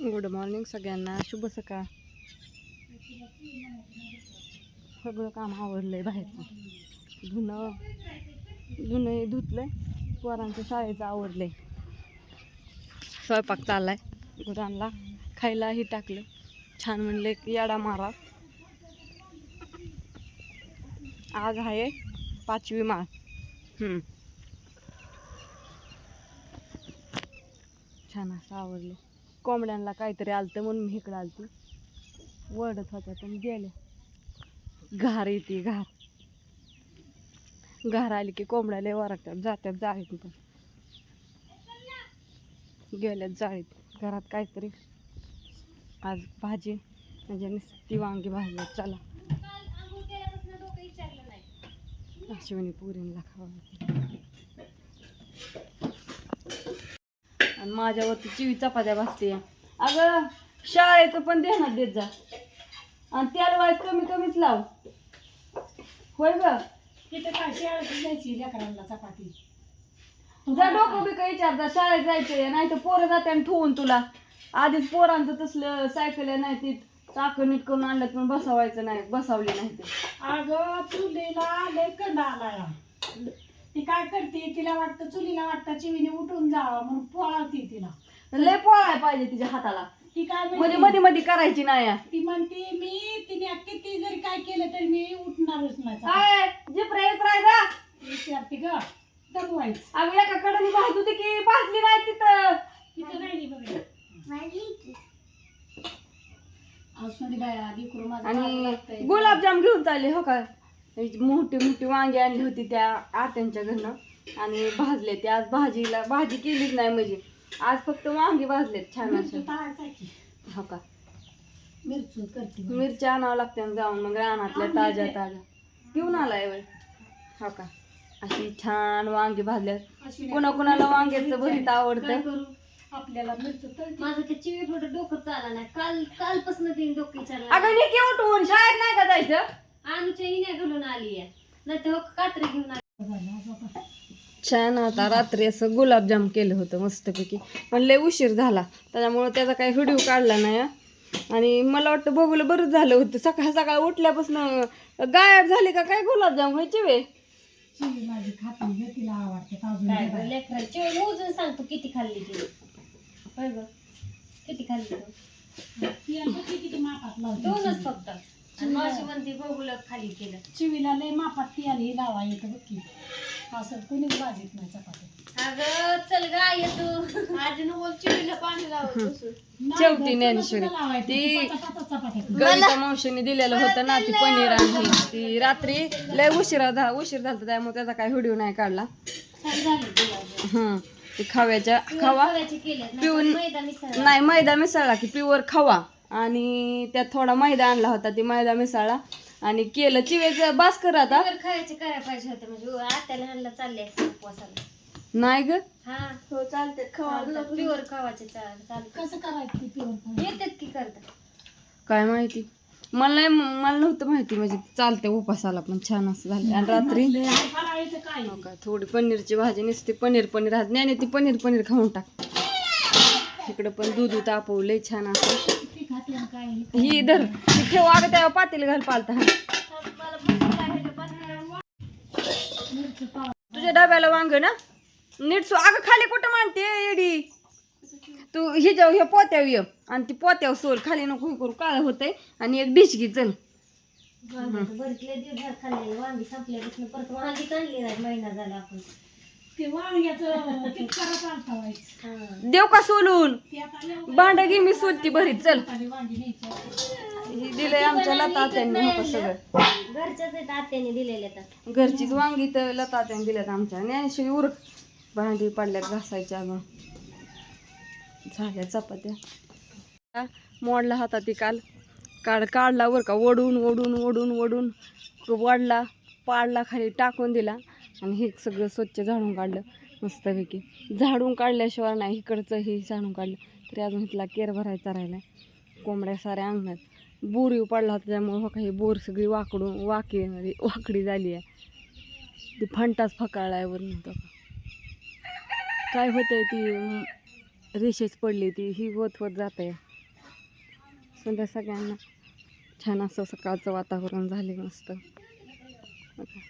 Good morning सगळ्यांना. शुभ सकाळ. सगळं काम आवडलंय बाहेरचं. धुणं धुणं धुतलंय. पोरांच्या शाळेचं आवडलंय स्वयंपाक चाललाय. गुरांना खायलाही टाकलं. छान म्हणले की याडा मारा. आज आहे. पाचवी माळ. छान असं आवडलं कोंबड्यांना काहीतरी आलतं म्हणून मी इकडं आलती. वडत होत्या पण गेले घार येते घार. घार आली की कोंबड्याला लय जात्यात जाळीत पण. गेल्यात जाळीत. घरात काहीतरी आज भाजी म्हणजे नुसती वांगी भाजी चला. अश्विनी पुरीला खावा माझ्यावरती चिवी चपात्या भाजते अगं शाळेचं पण देणार देत जा. आणि त्याला वाईट कमी कमीच लाव. होय ग? तिथे काय शाळेत जायची लेकरांना चपाती? जा डोकं बी काही विचारता शाळेत जायचंय. नाही तर पोरं जाते आणि ठेवून तुला. आधीच पोरांचं तसलं सायकल नाही ती चाकं नीट करून आणलं पण बसवायचं नाही बसवली नाही ते. अगं चुलीला लय कंड आलाय. ती काय करते? तिला वाटतं चुलीला वाटतं चिवीने उठून जावं म्हणून पोळावती तिला. लय पोळाय पाहिजे तिच्या हाताला. ती काय म्हणजे म्हणते मध्ये मध्ये करायची नाही. या. ती म्हणते मी तिने किती जरी काय केलं तरी मी उठणारच नाही. काय जिप रे येत जा विचारते ग दमवायचं. अगं एका कडनी भाजत होती की भाजली नाही तिथं? तिथं राहिली बघ. असू दे बाया लेकरू माझं माझं आणि लागतंय. गुलाबजाम घेऊन चालले हो का? मोठी मोठी वांगी आणली होती त्या आत्यांच्या घरनं. आणि भाजले ते. आज भाजीला भाजी केलीच नाही म्हणजे. आज फक्त वांगी भाजलेत छान मिरची असे तळायचा की? हो का करते. मिरच्या आणावं लागते जाऊन मग रानातल्या ताज्या ताज्या. घेऊन आलाय वेळ हो का? अशी छान वांगी भाजल्यात. अशी नाही. कुणा कुणाला वांग्याचं भरीत आवडतं? करू? आपल्याला मिरची तळते. माझं ते चिवी थोडं डोकं चाला नाही. काल कालपासून तीन डोकं चालला अगं निकी उठवून शाळेत नाही का जायचं? हिने घालून आली आहे. नाही तर कात्री घेऊन. छान आता रात्री असं गुलाबजाम केलं होतं मस्तपैकी. पण लय उशीर झाला. त्याच्यामुळं त्याचा काही व्हिडिओ काढला नाही हं. आणि मला वाटतं बघूला बरंच झालं होतं. सकाळ सकाळ उठल्यापासून गायब झाली का काय गुलाबजाम व्हायचे वे? चिवी माझी खाती ग तिला आवडते अजून काय दे गं, मोजून सांगतो किती खाल्ली ती. होय गं. किती खाल्ली तू? ती आता ती किती मापात लावते दोनच. फक्त. आणि मावशी म्हणते बघूला खाली केलं. चिवीला लय मापात ती आली लावा येतं बघ की. असं कुणीच बाजीत नाही चपाती. अगं चल गा ये तू. आज बोल चिवीला पाणी लावत बसू. शेवटी ज्ञानेश्वरी. ती-. गणिता मावशीने दिलेलं होतं ना ती पनीर आणि ती रात्री लय उशिरा झा उशीर झाला त्यामुळे त्याचा काही व्हिडिओ नाही काढला. छान झाली गुलाबजाम. हं ते खव्याच्या पिवळ्या खवा. पिऊन- मैदा मिसळला. नाही मैदा मिसळला की प्युअर खवा. आणि त्यात थोडा मैदा आणला होता ती मैदा मिसळला. आणि केलं चिवेचं बास कर आता. खायचे करायला पाहिजे होते? म्हणजे चालले उपवासाला. नाही ग. हा. हो चालते. प्युअर खावाचे चाल चालते. कसं करायचं ती प्युअर पाणी? येतात की करतात? काय माहिती. मला नाही मला नव्हतं माहिती म्हणजे चालते उपासाला पण छान असं झालं आणि रात्री का थोडी पनीरची भाजी नसते पनीर पनीर हात नाही ती पनीर पनीर खाऊन टाक. इकडं पण दूध तापवलंय छान असं. आणि काय ही धर. ठेव अगं त्या पातेल घाल पालता. तुझ्या डब्याला वांग ना? नीट सो अगं खाली कुठं मानते येडी? तू ही जाऊ हे पोत्याव ये. आणि ती पोत्याव सोल. खाली नको हे करू. काय होतंय. आणि एक डिश घे चल बरकले दिवस खाल्ले वांगी संपल्यापासून परत वांगी आणली नाही महिना झाला आपण. ते वांग्याचं कितकरात आणता व्हायचं हा. देव का सोलून? ते आता एवढं भांड घे मी सोलती भरीत चल. आणि वांगी न्यायची ही दिलंय आमच्या लता त्यांनी हो का सगळं. घरच्याच आहेत आत्याने दिलेले तर. घरचीच वांगी तर लता त्यांनी दिल्यात आमच्या. ज्ञानेश्वरी उरक भांडी पडल्यात घासायच्या अगं. झाल्या चपात्या. मोडला होता ती काल. काढ काढला वर का ओढून ओढून ओढून ओढून. वाढला पाडला खाली टाकून दिला. आणि हे सगळं स्वच्छ झाडून काढलं मस्तपैकी. झाडून काढल्याशिवाय नाही इकडचं हे झाडून काढलं. तरी अजून इथला केर भरायचा राहिला कोंबड्या साऱ्या अंगणात बोर येऊ पडला होता त्यामुळं हो बोर सगळी वाकडून वाकी वाकडी झाली आहे. ती फंटाच फकाळला आहे वरून तो. काय होतंय ती रेषेच पडली ती ही होत होत जात आहे सध्या सगळ्यांना छान असं सकाळचं वातावरण झाले मस्त. हो बघा.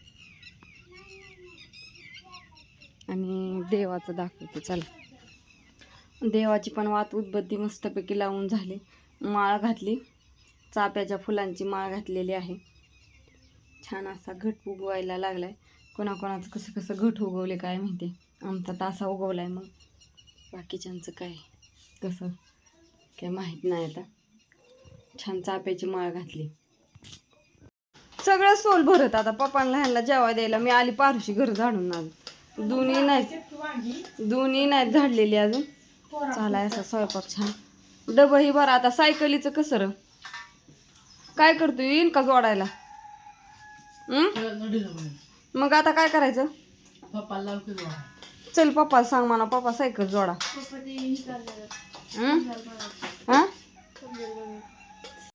आणि देवाचं दाखवते चला. देवाची पण वात उदबत्ती मस्तपैकी लावून झाली. माळ घातली. चाप्याच्या फुलांची माळ घातलेली आहे. छान असा घट उगवायला लागलाय. कोणाकोणाचं कसं कसं घट उगवले काय माहिती? आमचा तासा उगवलाय मग. बाकीच्यांचं काय? कसं? काय माहीत नाही आता. छान चाप्याची माळ घातली. सगळं सोल भरत आता. पप्पांना ह्यांना जेवाय द्यायला. मी आली पारुशी घर झाडून आलो दोन्ही नाही दोन्ही नाहीत झाडलेली अजून. चालाय असा स्वयंपाक छान. डबं ही बरं आता सायकलीचं कसं र काय करतो? येईन का जोडायला? मग आता काय करायचं? चल पप्पा सांग मला. पप्पा सायकल जोडा. हं?